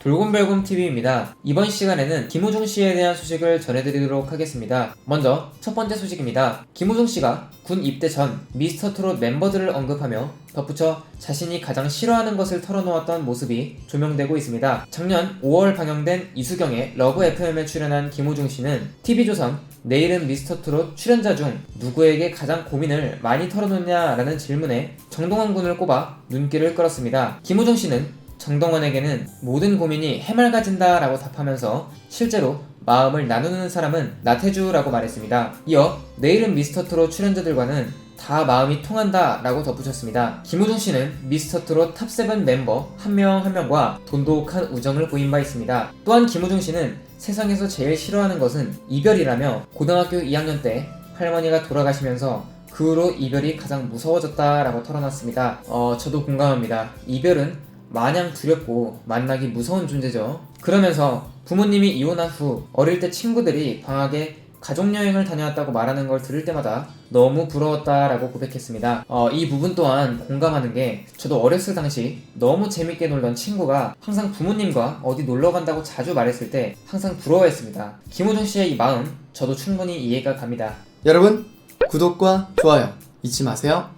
돌곰별곰 TV입니다. 이번 시간에는 김호중 씨에 대한 소식을 전해드리도록 하겠습니다. 먼저 첫 번째 소식입니다. 김호중 씨가 군 입대 전 미스터 트롯 멤버들을 언급하며 덧붙여 자신이 가장 싫어하는 것을 털어놓았던 모습이 조명되고 있습니다. 작년 5월 방영된 이수경의 러브 FM에 출연한 김호중 씨는 TV조선 내일은 미스터 트롯 출연자 중 누구에게 가장 고민을 많이 털어놓냐라는 질문에 정동원 군을 꼽아 눈길을 끌었습니다. 김호중 씨는 정동원에게는 모든 고민이 해맑아진다 라고 답하면서 실제로 마음을 나누는 사람은 나태주라고 말했습니다. 이어 내일은 미스터 트롯 출연자들과는 다 마음이 통한다 라고 덧붙였습니다. 김우중 씨는 미스터 트롯 탑7 멤버 한 명한 명과 돈독한 우정을 보인 바 있습니다. 또한 김우중 씨는 세상에서 제일 싫어하는 것은 이별이라며 고등학교 2학년 때 할머니가 돌아가시면서 그 후로 이별이 가장 무서워졌다라고 털어놨습니다. 어, 저도 공감합니다. 이별은 마냥 두렵고 만나기 무서운 존재죠. 그러면서 부모님이 이혼한 후 어릴 때 친구들이 방학에 가족여행을 다녀왔다고 말하는 걸 들을 때마다 너무 부러웠다라고 고백했습니다. 어, 이 부분 또한 공감하는 게 저도 어렸을 당시 너무 재밌게 놀던 친구가 항상 부모님과 어디 놀러 간다고 자주 말했을 때 항상 부러워했습니다. 김호중 씨의 이 마음 저도 충분히 이해가 갑니다. 여러분 구독과 좋아요 잊지 마세요.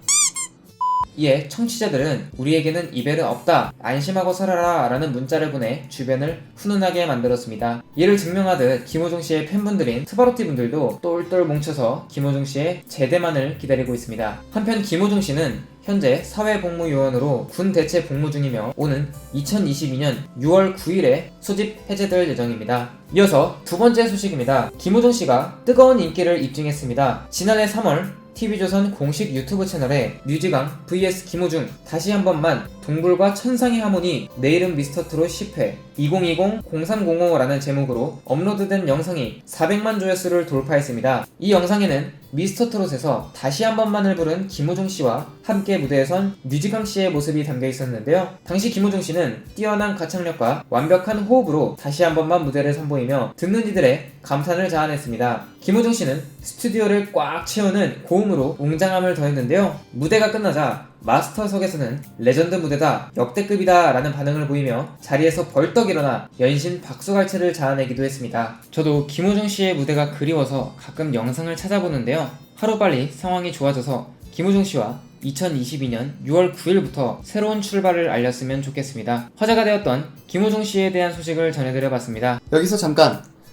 이에 청취자들은 우리에게는 이별은 없다 안심하고 살아라 라는 문자를 보내 주변을 훈훈하게 만들었습니다 이를 증명하듯 김호중 씨의 팬분들인 트바로티 분들도 똘똘 뭉쳐서 김호중 씨의 제대만을 기다리고 있습니다 한편 김호중 씨는 현재 사회복무요원으로 군 대체 복무 중이며 오는 2022년 6월 9일에 소집 해제될 예정입니다. 이어서 두 번째 소식입니다. 김호중 씨가 뜨거운 인기를 입증했습니다. 지난해 3월 TV조선 공식 유튜브 채널에 뮤지강 vs 김호중 다시 한 번만 동굴과 천상의 하모니 내일은 미스터 트롯 10회 2020-0305라는 제목으로 업로드된 영상이 400만 조회수를 돌파했습니다. 이 영상에는 미스터 트롯에서 다시 한 번만을 부른 김호중 씨와 함께 무대에 선 뮤지강 씨의 모습이 담겨 있었는데요. 당시 김호중 씨는 뛰어난 가창력과 완벽한 호흡으로 다시 한 번만 무대를 선보이며 듣는 이들의 감탄을 자아냈습니다. 김호중 씨는 스튜디오를 꽉 채우는 고음으로 웅장함을 더했는데요. 무대가 끝나자 마스터석에서는 레전드 무대다, 역대급이다 라는 반응을 보이며 자리에서 벌떡 일어나 연신 박수갈채를 자아내기도 했습니다. 저도 김호중 씨의 무대가 그리워서 가끔 영상을 찾아보는데요. 하루빨리 상황이 좋아져서 김호중 씨와 2022년 6월 9일부터 새로운 출발을 알렸으면 좋겠습니다. 화제가 되었던 김호중 씨에 대한 소식을 전해드려 봤습니다. 여기서 잠깐